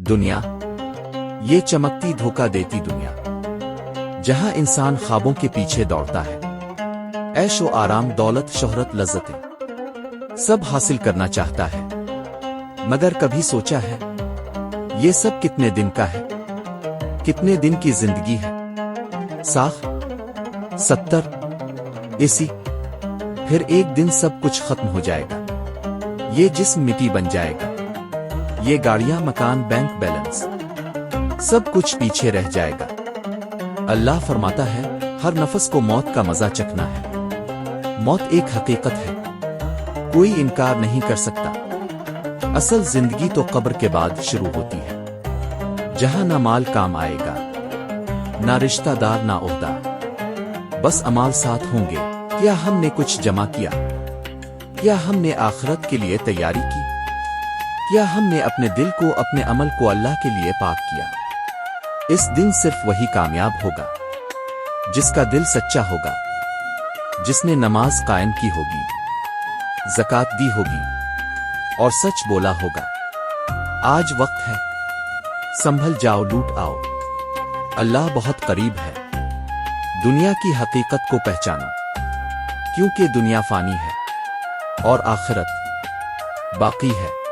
दुनिया। ये चमकती धोखा देती दुनिया। जहाँ इंसान ख्वाबों के पीछे दौड़ता है। ऐशो आराम, दौलत, शोहरत, लज्जतें। सब हासिल करना चाहता है। मगर कभी सोचा है, ये सब कितने दिन का है? कितने दिन की ज़िंदगी है? साख, सत्तर एसी फिर एक दिन सब कुछ खत्म हो जाएगा। ये जिस्म मिट्टी बन जाएगा। ये गाड़ियाँ, मकान बैंक बैलेंस सब कुछ पीछे रह जाएगा। अल्लाह फरमाता है, हर नफस को मौत का मज़ा चखना है। मौत एक हकीकत है। कोई इनकार नहीं कर सकता। असल ज़िंदगी तो कब्र के बाद शुरू होती है। जहाँ ना माल काम आएगा, ना रिश्तादार, ना ओहदा बस अमाल साथ होंगे। क्या हमने कुछ जमा किया? क्या हमने आखरत के लिए तैयारी की? क्या हमने अपने दिल को अपने अमल को अल्लाह के लिए पाक किया। इस दिन सिर्फ़ वही कामयाब होगा, जिसका दिल सच्चा होगा, जिसने नमाज़ कायम की होगी, जक़ात दी होगी, और सच बोला होगा, आज वक्त है, संभल जाओ, लूट आओ। अल्लाह बहुत करीब है। दुनिया की हकीकत को पहचानो, क्योंकि दुनिया फानी है, और आखिरत बाकी है।